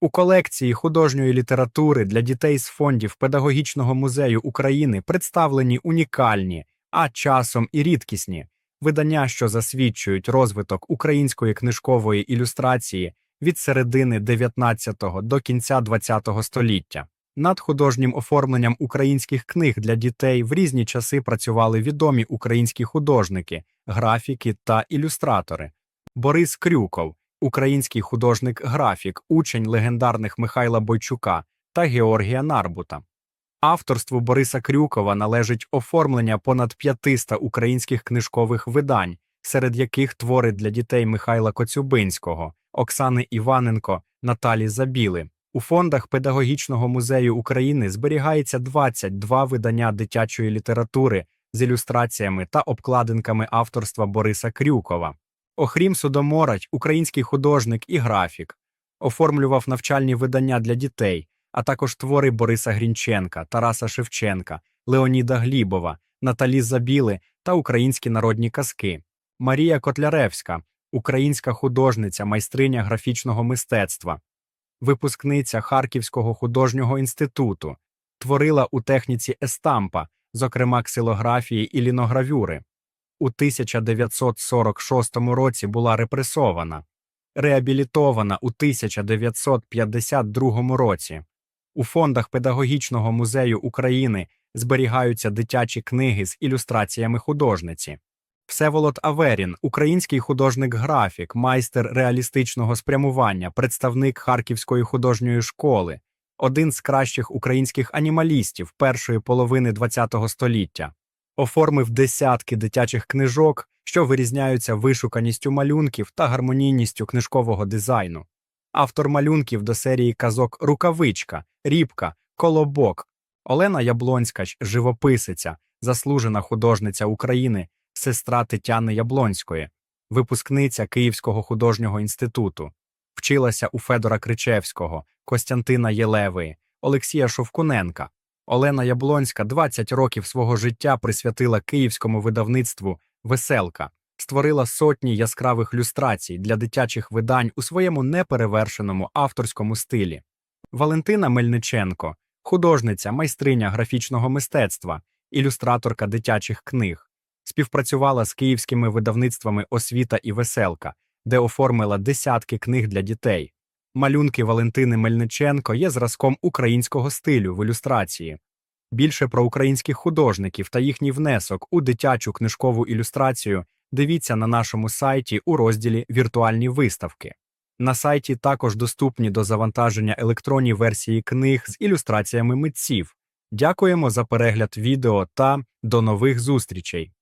У колекції художньої літератури для дітей з фондів Педагогічного музею України представлені унікальні, а часом і рідкісні видання, що засвідчують розвиток української книжкової ілюстрації від середини 19-го до кінця 20-го століття. Над художнім оформленням українських книг для дітей в різні часи працювали відомі українські художники, графіки та ілюстратори. Борис Крюков, український художник-графік, учень легендарних Михайла Бойчука та Георгія Нарбута. Авторству Бориса Крюкова належить оформлення понад 500 українських книжкових видань, серед яких твори для дітей Михайла Коцюбинського, Оксани Іваненко, Наталі Забіли. У фондах Педагогічного музею України зберігається 22 видання дитячої літератури з ілюстраціями та обкладинками авторства Бориса Крюкова. Охрім Судоморать, український художник і графік, оформлював навчальні видання для дітей, а також твори Бориса Грінченка, Тараса Шевченка, Леоніда Глібова, Наталі Забіли та українські народні казки. Марія Котляревська, українська художниця, майстриня графічного мистецтва, випускниця Харківського художнього інституту, творила у техніці естампа, зокрема ксилографії і ліногравюри. У 1946 році була репресована, реабілітована у 1952 році. У фондах Педагогічного музею України зберігаються дитячі книги з ілюстраціями художниці. Всеволод Аверін, український художник-графік, майстер реалістичного спрямування, представник Харківської художньої школи, один з кращих українських анімалістів першої половини ХХ століття. Оформив десятки дитячих книжок, що вирізняються вишуканістю малюнків та гармонійністю книжкового дизайну. Автор малюнків до серії казок Рукавичка, Рібка, Колобок, Олена Яблонськач, живописиця, заслужена художниця України, сестра Тетяни Яблонської, випускниця Київського художнього інституту, вчилася у Федора Кричевського, Костянтина Єлевої, Олексія Шовкуненка. Олена Яблонська 20 років свого життя присвятила київському видавництву Веселка, створила сотні яскравих люстрацій для дитячих видань у своєму неперевершеному авторському стилі. Валентина Мельниченко, художниця, майстриня графічного мистецтва, ілюстраторка дитячих книг, співпрацювала з київськими видавництвами Освіта і Веселка, де оформила десятки книг для дітей. Малюнки Валентини Мельниченко є зразком українського стилю в ілюстрації. Більше про українських художників та їхній внесок у дитячу книжкову ілюстрацію дивіться на нашому сайті у розділі Віртуальні виставки. На сайті також доступні до завантаження електронні версії книг з ілюстраціями митців. Дякуємо за перегляд відео та до нових зустрічей!